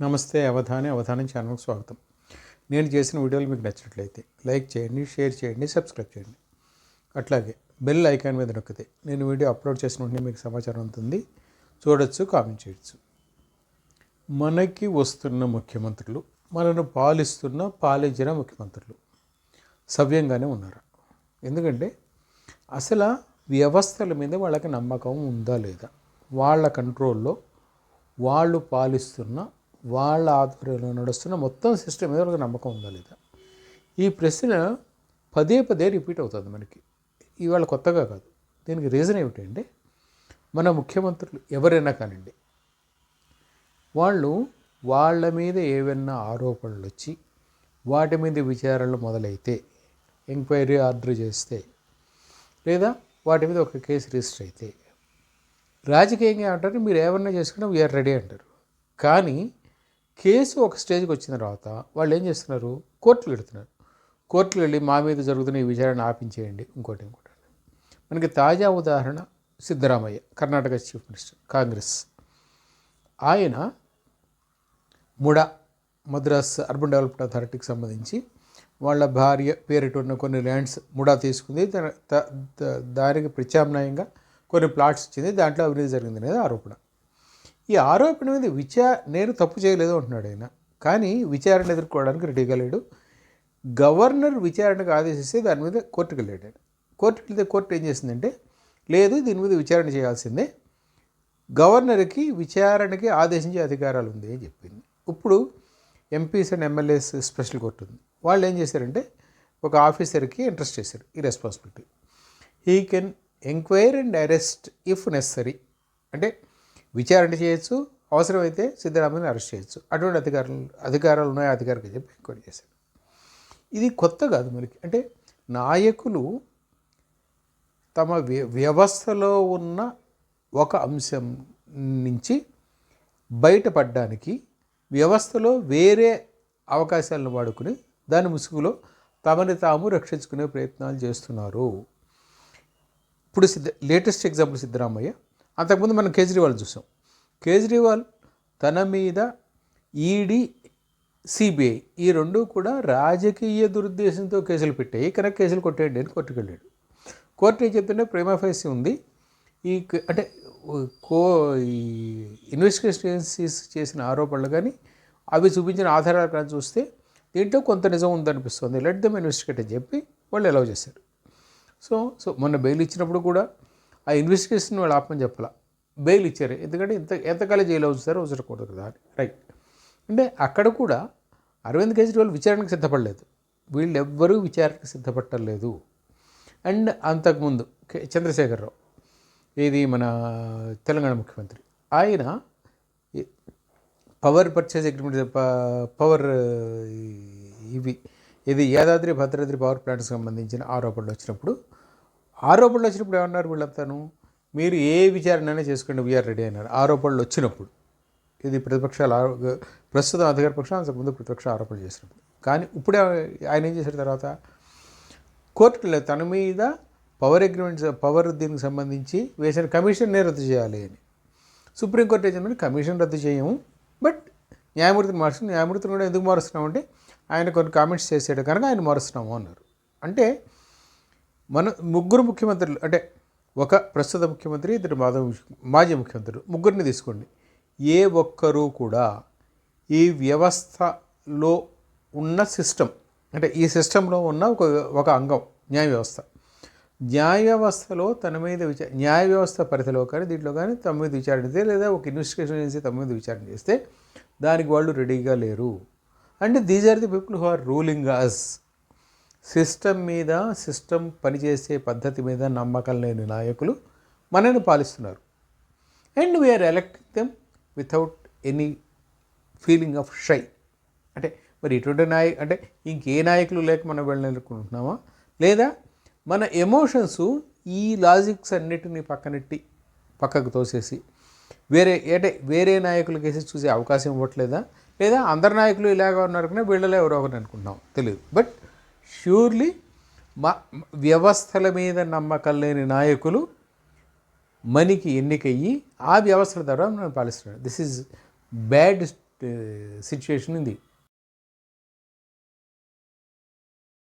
నమస్తే అవధాని అవధానం ఛానల్కి స్వాగతం. నేను చేసిన వీడియోలు మీకు నచ్చినట్లయితే లైక్ చేయండి షేర్ చేయండి సబ్స్క్రైబ్ చేయండి. అట్లాగే బెల్ ఐకాన్ మీద నొక్కితే నేను వీడియో అప్లోడ్ చేసిన వెంటనే మీకు సమాచారం ఉంటుంది. చూడొచ్చు కామెంట్ చేయొచ్చు. మనకి వస్తున్న ముఖ్యమంత్రులు మనను పాలిస్తున్న పాలించిన ముఖ్యమంత్రులు సవ్యంగానే ఉన్నారు? ఎందుకంటే అసలు వ్యవస్థల మీద వాళ్ళకి నమ్మకం ఉందా లేదా? వాళ్ళ కంట్రోల్లో వాళ్ళు పాలిస్తున్న వాళ్ళ ఆధ్వర్యంలో నడుస్తున్న మొత్తం సిస్టమ్ మీద వాళ్ళకి నమ్మకం ఉందా లేదా? ఈ ప్రశ్న పదే పదే రిపీట్ అవుతుంది మనకి. ఇవాళ కొత్తగా కాదు. దీనికి రీజన్ ఏమిటంటే మన ముఖ్యమంత్రులు ఎవరైనా కానివ్వండి వాళ్ళు వాళ్ళ మీద ఏవైనా ఆరోపణలు వచ్చి వాటి మీద విచారణలు మొదలైతే ఎంక్వైరీ ఆర్డర్ చేస్తే లేదా వాటి మీద ఒక కేసు రిజిస్టర్ అయితే రాజకీయంగా అంటారు మీరు ఏమన్నా చేసుకున్నా వీఆర్ రెడీ అంటారు. కానీ కేసు ఒక స్టేజ్కి వచ్చిన తర్వాత వాళ్ళు ఏం చేస్తున్నారు? కోర్టులు వెళుతున్నారు. కోర్టులు వెళ్ళి మా మీద జరుగుతున్న ఈ విచారణ ఆపించేయండి. ఇంకోటి ఇంకోటి మనకి తాజా ఉదాహరణ సిద్ధరామయ్య కర్ణాటక చీఫ్ మినిస్టర్ కాంగ్రెస్. ఆయన ముడా మద్రాస్ అర్బన్ డెవలప్మెంట్ అథారిటీకి సంబంధించి వాళ్ళ భార్య పేరిట ఉన్న కొన్ని ల్యాండ్స్ ముడా తీసుకుంది. దాని- దానికి ప్రత్యామ్నాయంగా కొన్ని ప్లాట్స్ ఇచ్చింది. దాంట్లో అవినీతి జరిగింది అనేది ఆరోపణ. ఈ ఆరోపణ మీద విచార నేను తప్పు చేయలేదు అంటున్నాడు ఆయన. కానీ విచారణ ఎదుర్కోవడానికి రెడీగా లేడు. గవర్నర్ విచారణకు ఆదేశిస్తే దాని మీద కోర్టుకు వెళ్ళాడు ఆయన. కోర్టుకు వెళ్తే కోర్టు ఏం చేసిందంటే లేదు దీని మీద విచారణ చేయాల్సిందే. గవర్నర్కి విచారణకి ఆదేశించే అధికారాలు ఉంది అని చెప్పింది. ఇప్పుడు MPs and MLAs special court ఉంది. వాళ్ళు ఏం చేశారంటే ఒక ఆఫీసర్కి ఇంట్రెస్ట్ చేశారు ఈ responsibility he can enquire and arrest if necessary అంటే విచారణ చేయొచ్చు అవసరమైతే సిద్ధరామయ్యని అరెస్ట్ చేయొచ్చు. అటువంటి అధికారులు అధికారాలు ఉన్నాయి? అధికారికి చెప్పి ఎంక్వైరీ చేశారు. ఇది కొత్త కాదు మనకి. అంటే నాయకులు తమ వ్య వ్యవస్థలో ఉన్న ఒక అంశం నుంచి బయటపడడానికి వ్యవస్థలో వేరే అవకాశాలను వాడుకుని దాని ముసుగులో తమని తాము రక్షించుకునే ప్రయత్నాలు చేస్తున్నారు. ఇప్పుడు సిద్ధ లేటెస్ట్ ఎగ్జాంపుల్ సిద్ధరామయ్య. అంతకుముందు మనం కేజ్రీవాల్ చూసాం. కేజ్రీవాల్ తన మీద ఈడీ సిబిఐ ఈ రెండు కూడా రాజకీయ దురుద్దేశంతో కేసులు పెట్టాయి. కనుక కేసులు కొట్టేయండి అని కోర్టుకెళ్ళాడు కోర్టు ఏం చెప్తుంటే ప్రేమఫైసి ఉంది. ఈ అంటే కో ఈ ఇన్వెస్టిగేషన్ ఏజెన్సీస్ చేసిన ఆరోపణలు కానీ అవి చూపించిన ఆధారాలు కానీ చూస్తే దీంట్లో కొంత నిజం ఉందనిపిస్తుంది. లెట్ దమ్ ఇన్వెస్టిగేట్ అని చెప్పి వాళ్ళు అలౌ చేశారు. సో సో మొన్న బెయిల్ ఇచ్చినప్పుడు కూడా ఆ ఇన్వెస్టిగేషన్ వాళ్ళు ఆపమని చెప్పాల? బెయిల్ ఇచ్చారు. ఎందుకంటే ఇంత ఎంతకాలం జైలు ఉంచుతారో ఉంచకూడదు కదా. అని రైట్ అంటే అక్కడ కూడా అరవింద్ కేజ్రీవాల్ విచారణకు సిద్ధపడలేదు. వీళ్ళెవ్వరూ విచారణకు సిద్ధపట్టలేదు అండ్ అంతకుముందు కె- చంద్రశేఖరరావు ఇది మన తెలంగాణ ముఖ్యమంత్రి ఆయన పవర్ పర్చేజ్ అగ్రిమెంట్ పవర్ ఇవి ఇది యాదాద్రి భద్రాద్రి పవర్ ప్లాంట్కి సంబంధించిన ఆరోపణలు వచ్చినప్పుడు ఆరోపణలు వచ్చినప్పుడు ఏమన్నారు వీళ్ళంతాను? మీరు ఏ విచారణైనా చేసుకోండి వీఆర్ రెడీ అన్నారు. ఆరోపణలు వచ్చినప్పుడు. ఇది ప్రతిపక్షాలు ఆరో- ప్రస్తుతం అధికార పక్షం అంతకుముందు ప్రతిపక్ష ఆరోపణలు చేసినప్పుడు. కానీ ఇప్పుడే ఆయన ఏం చేశారు తర్వాత? కోర్టులో తన మీద పవర్ అగ్రిమెంట్స్ పవర్ దీనికి సంబంధించి వేసిన కమిషన్నే రద్దు చేయాలి అని. సుప్రీంకోర్టు ఏం కమిషన్ రద్దు చేయము. బట్ న్యాయమూర్తిని మార్చుకుని న్యాయమూర్తిని కూడా ఎందుకు మారుస్తున్నామంటే ఆయన కొన్ని కామెంట్స్ చేసాడు కనుక ఆయన మారుస్తున్నాము అన్నారు. అంటే మన ముగ్గురు ముఖ్యమంత్రులు అంటే ఒక ప్రస్తుత ముఖ్యమంత్రి ఇద్దరు మాధవ మాజీ ముఖ్యమంత్రులు. ముగ్గురిని తీసుకోండి. ఏ ఒక్కరూ కూడా ఈ వ్యవస్థలో ఉన్న సిస్టమ్ అంటే ఈ సిస్టంలో ఉన్న ఒక ఒక అంగం న్యాయ వ్యవస్థ. న్యాయ వ్యవస్థలో తన మీద విచార న్యాయ వ్యవస్థ పరిధిలో కానీ దీంట్లో కానీ తమ మీద విచారణ చేస్తే లేదా ఒక ఇన్వెస్టిగేషన్ ఏజెన్సీ తమ మీద విచారణ చేస్తే దానికి వాళ్ళు రెడీగా లేరు. అంటే these are the people who are ruling us system మీద సిస్టమ్ పనిచేసే పద్ధతి మీద నమ్మకం లేని నాయకులు మనని పాలిస్తున్నారు. And we are electing them without any feeling of shy అంటే మరి ఇటువంటి నాయ అంటే ఇంకే నాయకులు లేక మనం వెళ్ళాలనుకుంటున్నామా? లేదా మన ఎమోషన్స్ ఈ లాజిక్స్ అన్నిటిని పక్కనెట్టి పక్కకు తోసేసి వేరే అంటే వేరే నాయకులు కేసి చూసే అవకాశం ఇవ్వట్లేదా? లేదా అందరు నాయకులు ఇలాగ ఉన్నారు కానీ వీళ్ళలో ఎవరో ఒకరు అనుకుంటున్నాం. తెలియదు బట్ ష్యూర్లీ మా వ్యవస్థల మీద నమ్మకం లేని నాయకులు మనికి ఎన్నికయ్యి ఆ వ్యవస్థల ద్వారా మనం పాలిస్తున్నారు. దిస్ ఈజ్ బ్యాడ్ సిచ్యుయేషన్ ఉంది.